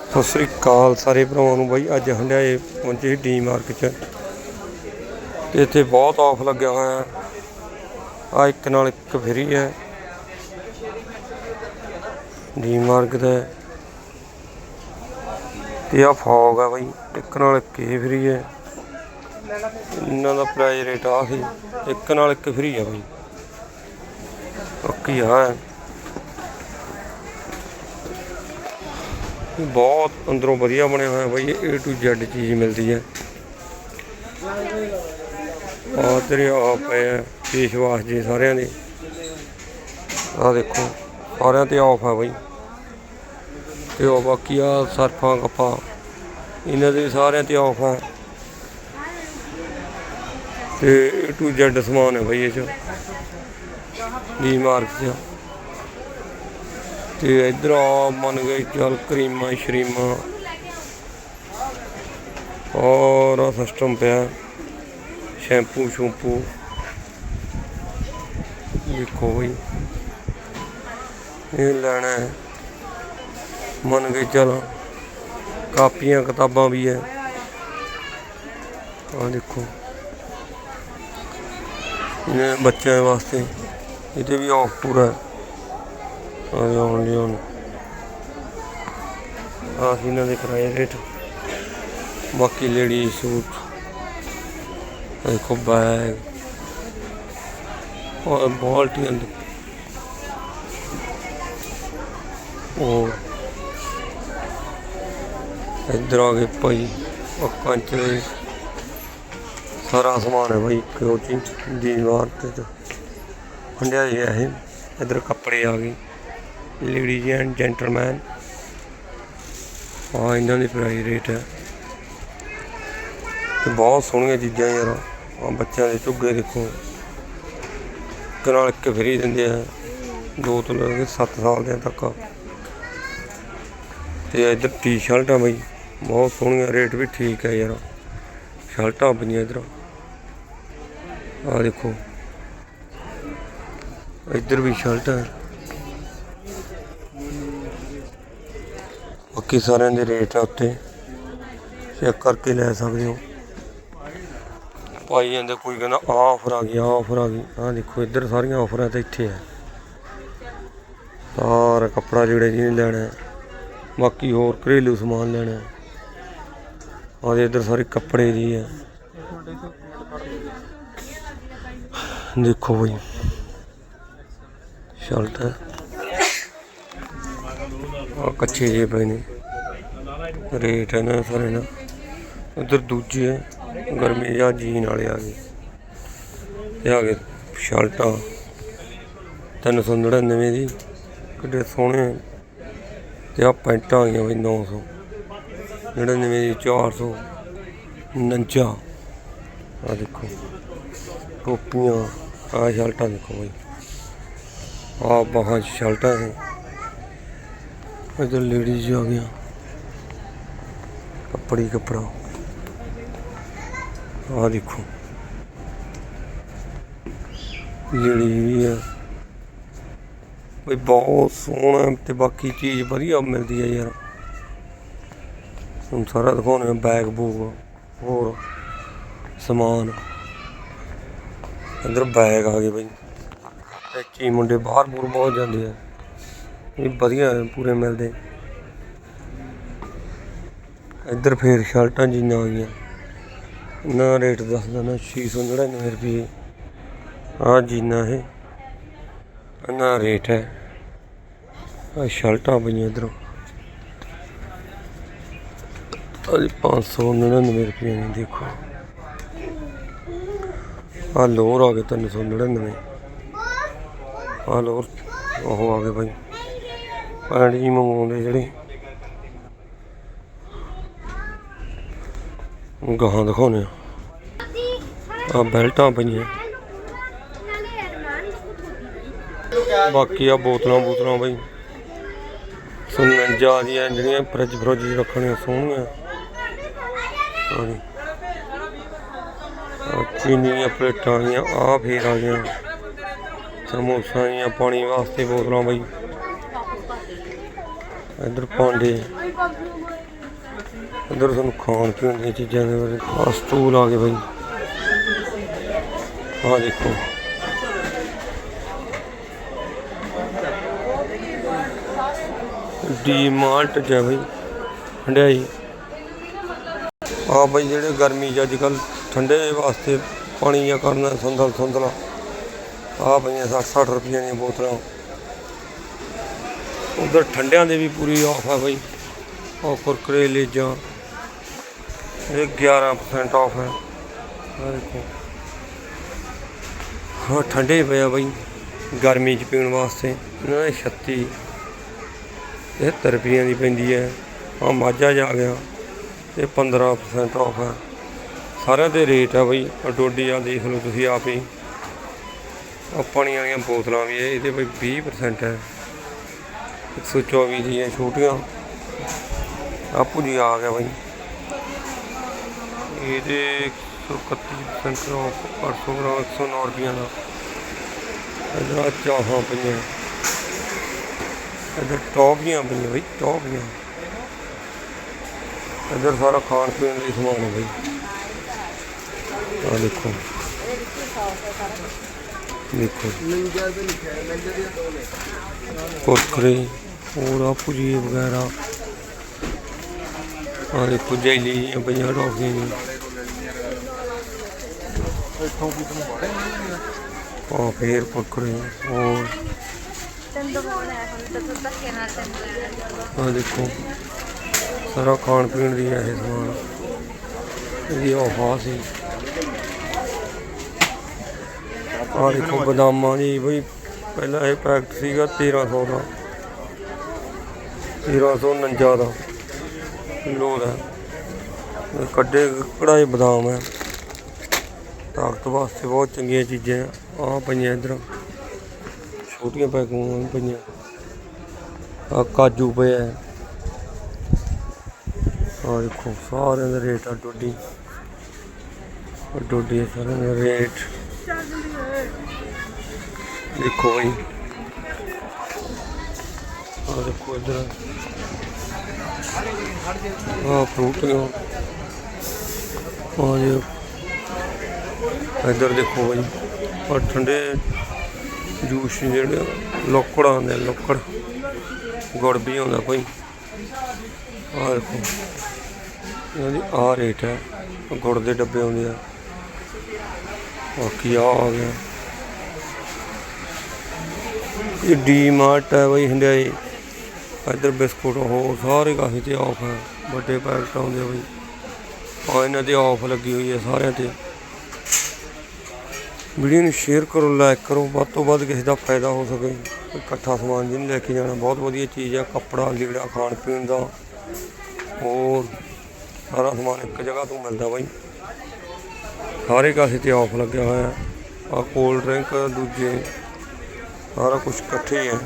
ਸਤਿ ਸ੍ਰੀ ਅਕਾਲ ਸਾਰੇ ਭਰਾਵਾਂ ਨੂੰ ਬਾਈ, ਅੱਜ ਹੰਡਿਆਏ ਪਹੁੰਚੇ ਡੀ ਮਾਰਕ ਚ। ਤੇ ਇੱਥੇ ਬਹੁਤ ਆਫ ਲੱਗਿਆ ਹੋਇਆ ਹੈ। ਆ ਇੱਕ ਨਾਲ ਇੱਕ ਫਰੀ ਹੈ। ਡੀ ਮਾਰਕ ਦਾ ਹੈ। ਤੇ ਆ ਫੌਗ ਆ ਬਾਈ, ਇੱਕ ਨਾਲ ਇੱਕ ਇਹ ਫਰੀ ਹੈ। ਇਹਨਾਂ ਦਾ ਪ੍ਰਾਈਸ ਰੇਟ ਆ ਸੀ, ਇੱਕ ਨਾਲ ਇੱਕ ਫਰੀ ਆ ਬਾਈ। ਬਾਕੀ ਆ ਬਹੁਤ ਅੰਦਰੋਂ ਵਧੀਆ ਬਣਿਆ ਹੋਇਆ ਬਾਈ ਇਹ A to Z ਚੀਜ਼ ਮਿਲਦੀ ਹੈ ਆ ਤੇਰੇ ਆ ਪਏ ਆ ਫੇਸਵਾਸ਼ ਜੀ ਸਾਰਿਆਂ ਦੇ। ਆ ਦੇਖੋ, ਸਾਰਿਆਂ ਤੇ ਆਫ ਆ ਬਾਈ। ਤੇ ਉਹ ਬਾਕੀ ਆ ਸਰਫਾਂ ਕੱਪਾਂ ਇਹਨਾਂ ਦੇ ਸਾਰਿਆਂ ਤੇ ਆਫ ਆ। ਤੇ A to Z ਸਮਾਨ ਹੈ ਬਾਈ ਇਹ ਚ ਡੀ ਮਾਰਕ ਚ। ਤੇ ਇਧਰ ਆ ਮੰਨ ਗਏ ਚੱਲ ਕਰੀਮਾਂ, ਸ਼ਰੀਮਾਂ। ਔਰ ਆ ਸਿਸਟਮ ਪਿਆ। ਸ਼ੈਂਪੂ, ਸ਼ੂਪੂ। ਦੇਖੋ ਬਈ। ਇਹ ਲੈਣਾ ਮੰਨ ਗਏ ਚੱਲ ਕਾਪੀਆਂ, ਕਿਤਾਬਾਂ ਵੀ ਹੈ। ਆ ਦੇਖੋ। ਇਹ ਬੱਚਿਆਂ ਵਾਸਤੇ। ਇਹਦੇ ਵੀ ਆਫ ਪੂਰਾ ਹੈ। ਆਹ ਆਉਣ ਲਿਆਉਣ ਆਹ ਸੀ ਇਹਨਾਂ ਦੇ ਕਿਰਾਏ ਰੇਟ। ਬਾਕੀ ਲੇਡੀ ਸੂਟ ਦੇਖੋ ਬੈਗ ਔਰ ਬਾਲਟੀਆਂ ਉਹ ਔਰ ਇੱਧਰ ਆ ਗਏ ਭਾਈ ਪੱਕਾਂ ਚ ਵੀ। ਸਾਰਾ ਸਮਾਨ ਹੈ ਭਾਈ ਕੋਚਿੰਗ ਦੀ ਤੇ ਹੰਡਿਆ ਜੀ ਹੈ ਇਹ, ਇੱਧਰ ਕੱਪੜੇ ਆ ਗਏ। Ladies and gentleman. ਆ ਇਹਨਾਂ ਦੀ ਪ੍ਰਾਈਸ ਰੇਟ ਹੈ। ਤੇ ਬਹੁਤ ਸੋਹਣੀਆਂ ਚੀਜ਼ਾਂ ਯਾਰ। ਆ ਬੱਚਿਆਂ ਦੇ ਝੁੱਗੇ ਦੇਖੋ। ਇੱਕ ਨਾਲ ਇੱਕ ਫਰੀ ਦਿੰਦੇ ਆ। ਦੋ ਤੋਂ ਲੈ ਕੇ 7 ਸਾਲ ਦੇ ਤੱਕ। ਤੇ ਇੱਧਰ ਟੀ-ਸ਼ਰਟਾਂ ਬਈ, ਬਹੁਤ ਸੋਹਣੀਆਂ। ਰੇਟ ਵੀ ਠੀਕ ਹੈ ਯਾਰ। ਸ਼ਰਟਾਂ ਪਈਆਂ ਇੱਧਰ। ਆ ਦੇਖੋ। ਇੱਧਰ ਵੀ ਸ਼ਰਟਾਂ ਹੈ। ਬਾਕੀ ਸਾਰਿਆਂ ਦੇ ਰੇਟ ਆ ਉੱਤੇ। ਚੈੱਕ ਕਰਕੇ ਲੈ ਸਕਦੇ ਹੋ। ਭਾਈ ਜਾਂਦੇ ਕੋਈ ਕਹਿੰਦਾ ਆਹ ਆਫਰ ਆ ਗਈ ਆਹ ਆਫਰ ਆ ਗਈ। ਆਹ ਦੇਖੋ, ਇੱਧਰ ਸਾਰੀਆਂ ਆਫਰਾਂ ਤਾਂ ਇੱਥੇ ਆ। ਸਾਰਾ ਕੱਪੜਾ ਜਿਹੜੇ ਜੀ ਲੈਣਾ। ਬਾਕੀ ਹੋਰ ਘਰੇਲੂ ਸਮਾਨ ਲੈਣਾ। ਆ ਦੇ ਇੱਧਰ ਸਾਰੇ ਕੱਪੜੇ ਜੀ ਹੈ ਦੇਖੋ ਬਈ। ਸ਼ਰਟ ਹੈ ਆ ਕੱਚੇ ਜੇ ਪਏ ਨੇ। ਰੇਟ ਹੈ ਨਾ ਸਾਰੇ ਨਾ। ਉਧਰ ਦੂਜੇ ਹੈ, ਗਰਮੀ ਜਾਂ ਜੀਨ ਵਾਲੇ ਆ ਗਏ। ਇਹ ਆ ਗਏ ਸ਼ਰਟਾਂ 399 ਦੀ, ਕਿੱਡੇ ਸੋਹਣੇ ਤੇ ਆ ਪੈਂਟਾਂ ਆ ਗਈਆਂ ਬਈ 900 ਜਿਹੜੇ ਨਵੇਂ ਦੀ 400 ਨੰਜਾ ਆ ਦੇਖੋ, ਟੋਪੀਆਂ ਆ ਸ਼ਰਟਾਂ ਦੇਖੋ ਬਈ। ਆ ਬਾਹਾਂ ਸ਼ਰਟਾਂ ਹੈ ਇਧਰ ਲੇਡੀਜ਼ ਆ ਗਈਆਂ। ਕੱਪੜੀ ਕੱਪੜਾ। ਆ ਦੇਖੋ। ਲੇਡੀ ਵੀ ਆ। ਬਈ ਬਹੁਤ ਸੋਹਣਾ ਤੇ ਬਾਕੀ ਚੀਜ਼ ਵਧੀਆ ਮਿਲਦੀ ਹੈ ਯਾਰ। ਹੁਣ ਸਾਰਾ ਦਿਖਾਉਣੇ ਬੈਗ ਬੂਗ ਹੋਰ ਸਮਾਨ। ਅੰਦਰ ਬੈਗ ਆ ਗਏ ਬਈ। ਤੇ ਮੁੰਡੇ ਬਾਹਰ ਬੂਰ ਬਹੁਤ ਜਾਂਦੇ ਆ। ਇਹ ਵਧੀਆ ਪੂਰੇ ਮਿਲਦੇ। ਇੱਧਰ ਫੇਰ ਸ਼ਰਟਾਂ ਜੀਨਾਂ ਆ ਗਈਆਂ। ਨਾ ਰੇਟ ਦੱਸਦਾ ਨਾ 699 ਰੁਪਏ। ਆ ਜੀਨਾਂ ਇਹ ਨਾ ਰੇਟ ਹੈ। ਆ ਸ਼ਰਟਾਂ ਪਈਆਂ ਇਧਰੋਂ। ਅਜੀ 599 ਰੁਪਏ ਨੇ, ਦੇਖੋ। ਆ ਲੋਰ ਆ ਗਏ 399 ਆ ਲੋਰ ਉਹ ਆ ਗਏ ਭਾਈ ਪੈਂਟ ਜੀ ਮੰਗਵਾਉਂਦੇ ਜਿਹੜੇ ਗਾਹਾਂ ਦਿਖਾਉਣੇ ਆ। ਆ ਬੈਲਟਾਂ ਪਈਆਂ। ਬਾਕੀ ਆ ਬੋਤਲਾਂ ਬੋਤਲਾਂ ਬਈ। ਸੁਨੰਜਾ ਦੀਆਂ ਜਿਹੜੀਆਂ ਫਰਿੱਜ ਫਰੁੱਜ 'ਚ ਰੱਖਣੀਆਂ ਸੋਹਣੀਆਂ। ਹਾਂਜੀ ਚੀਨੀ ਦੀਆਂ ਪਲੇਟਾਂ ਆ ਗਈਆਂ ਆ ਫੇਰ ਆ ਗਈਆਂ। ਥਰਮੋਸਾਂ ਦੀਆਂ ਪਾਣੀ ਵਾਸਤੇ ਬੋਤਲਾਂ ਬਈ। ਇੱਧਰ ਭਾਂਡੇ। ਇੱਧਰ ਤੁਹਾਨੂੰ ਖਾਣ ਪੀਣ ਦੀਆਂ ਚੀਜ਼ਾਂ ਦੇ ਬਾਰੇ ਆਹ ਸਟੂਲ ਆ ਗਏ ਬਾਈ। ਆਹ ਦੇਖੋ। ਡੀ ਮਾਰਟ ਚ ਹੈ ਬਾਈ। ਹੰਡਿਆਈ ਆ ਬਾਈ ਜਿਹੜੇ ਗਰਮੀ 'ਚ ਅੱਜ ਕੱਲ ਠੰਡੇ ਵਾਸਤੇ ਪਾਣੀ ਜਾਂ ਕਰਨਾ ਸੰਦਲ ਸੰਦਲਾ। ਆ ਪਈਆਂ 60 60 ਦੀਆਂ ਬੋਤਲਾਂ। ਉਧਰ ਠੰਡਿਆਂ ਦੇ ਵੀ ਪੂਰੀ ਆਫ ਹੈ ਬਾਈ। ਉਹ ਕੁਰਕਰੇ ਲੇਜਾਂ ਇਹ 11% ਆਫ ਹੈ। ਆ ਦੇਖੋ। ਹਾਂ, ਠੰਡੇ ਪਏ ਆ ਬਾਈ। ਗਰਮੀ 'ਚ ਪੀਣ ਵਾਸਤੇ। ਇਹਨਾਂ ਨੇ 36 ਇਹ ਰੁਪਈਆਂ ਦੀ ਪੈਂਦੀ ਹੈ। ਆ ਮਾਝਾ ਜਾ ਗਿਆ। ਇਹ 15% ਆਫ ਹੈ। ਸਾਰਿਆਂ ਦੇ ਰੇਟ ਆ ਬਈ। ਆਹ ਡੋਡੀ ਆ, ਦੇਖ ਲਓ ਤੁਸੀਂ ਆਪ ਹੀ। ਆਹ ਪਾਣੀ ਵਾਲੀਆਂ ਬੋਤਲਾਂ ਵੀ ਹੈ। ਇਹਦੇ ਬਈ 20% ਹੈ। 124 ਦੀਆਂ ਛੋਟੀਆਂ। ਆਪੂ ਜੀ ਆ ਗਿਆ ਬਈ। ਇਹਦੇ 131% ਆਫ 800 ਗ੍ਰਾਮ 109 ਰੁਪਈਆ ਦਾ। ਇਹਦਾ ਚਾਹਾਂ ਪਈਆਂ। ਇੱਧਰ ਟੌਪੀਆਂ ਪਈਆਂ ਬਾਈ ਟੌਪੀਆਂ ਇੱਧਰ ਸਾਰਾ ਖਾਣ ਪੀਣ ਲਈ ਸਮਾਨ ਹੈ ਬਈ। ਆ ਦੇਖੋ। ਦੇਖੋ। ਕੁਰਕਰੇ ਹੋਰ ਆ ਭੁਜੀਏ ਵਗੈਰਾ। ਆ ਦੇਖੋ ਜੈਲੀ ਜੀਆਂ ਪਈਆਂ ਟੌਫੀਆਂ ਜੀ ਆ? ਫੇਰ ਕੁਰਕਰੇ ਹੋਰ। ਹੈ ਆ ਦੇਖੋ ਸਾਰਾ ਖਾਣ ਪੀਣ ਦੀ ਹੈ ਇਹ ਸਮਾਨ। ਇਹਦੀ ਆਫਾ ਸੀ। ਆ ਦੇਖੋ ਬਦਾਮਾਂ ਦੀ ਬਈ ਪਹਿਲਾਂ ਇਹ ਪੈਕਟ ਸੀਗਾ 1300 ਦਾ। 1349 ਦਾ। ਕਿਲੋ ਦਾ ਇਹ ਕੱਢੇ ਕਢਾਏ ਬਦਾਮ ਹੈ। ਤਾਕਤ ਵਾਸਤੇ ਬਹੁਤ ਚੰਗੀਆਂ ਚੀਜ਼ਾਂ ਆ। ਪਈਆਂ ਇਧਰ। ਛੋਟੀਆਂ ਪੈਕਿੰਗਾਂ ਵੀ ਪਈਆਂ। ਆ ਕਾਜੂ ਪਏ ਹੈ। ਆ ਦੇਖੋ, ਸਾਰਿਆਂ ਦਾ ਰੇਟ ਆ ਡੋਡੀ। ਡੋਡੀ ਸਾਰਿਆਂ ਦਾ ਰੇਟ। ਦੇਖੋ ਜੀ ਆ ਦੇਖੋ ਇਧਰ। ਆ ਫਰੂਟੀਆਂ ਆ ਜੀ। ਇਧਰ ਦੇਖੋ ਬਈ। ਆ ਠੰਡੇ ਜੂਸ ਜਿਹੜੇ ਲੋਕੜ ਆਉਂਦੇ ਆ, ਲੋਕੜ। ਗੁੜ ਵੀ ਆਉਂਦਾ ਕੋਈ। ਆ ਦੇਖੋ। ਇਹਨਾਂ ਦੀ ਆ ਰੇਟ ਹੈ। ਗੁੜ ਦੇ ਡੱਬੇ ਆਉਂਦੇ ਆ। ਬਾਕੀ ਆ ਆ ਗਿਆ। ਇਹ ਡੀ ਮਾਰਟ ਹੈ ਬਈ ਹੰਡਿਆਈ ਇੱਧਰ ਬਿਸਕੁਟ ਹੋਰ ਸਾਰੇ ਕਾਫੀ ਤੇ ਆਫ ਹੈ ਵੱਡੇ ਪੈਕਟ ਆਉਂਦੇ ਆ ਬਈ। ਆ ਇਹਨਾਂ ਤੇ ਆਫ ਲੱਗੀ ਹੋਈ ਹੈ ਸਾਰਿਆਂ ਤੇ। ਵੀਡੀਓ ਨੂੰ ਸ਼ੇਅਰ ਕਰੋ ਲਾਈਕ ਕਰੋ, ਵੱਧ ਤੋਂ ਵੱਧ ਕਿਸੇ ਦਾ ਫਾਇਦਾ ਹੋ ਸਕੇ। ਇਕੱਠਾ ਸਮਾਨ ਜਿਹਨੂੰ ਲੈ ਕੇ ਜਾਣਾ, ਬਹੁਤ ਵਧੀਆ ਚੀਜ਼ ਆ, ਕੱਪੜਾ, ਲੀੜਾ, ਖਾਣ ਪੀਣ ਦਾ। ਹੋਰ, ਸਾਰਾ ਸਮਾਨ ਇੱਕ ਜਗ੍ਹਾ ਤੋਂ ਮਿਲਦਾ ਬਾਈ। ਸਾਰੇ ਕਾਸੇ ਤੇ ਆਫ ਲੱਗਿਆ ਹੋਇਆ। ਆ ਕੋਲਡ ਡਰਿੰਕ ਦੂਜੇ। ਸਾਰਾ ਕੁਝ ਇਕੱਠੇ ਹੈ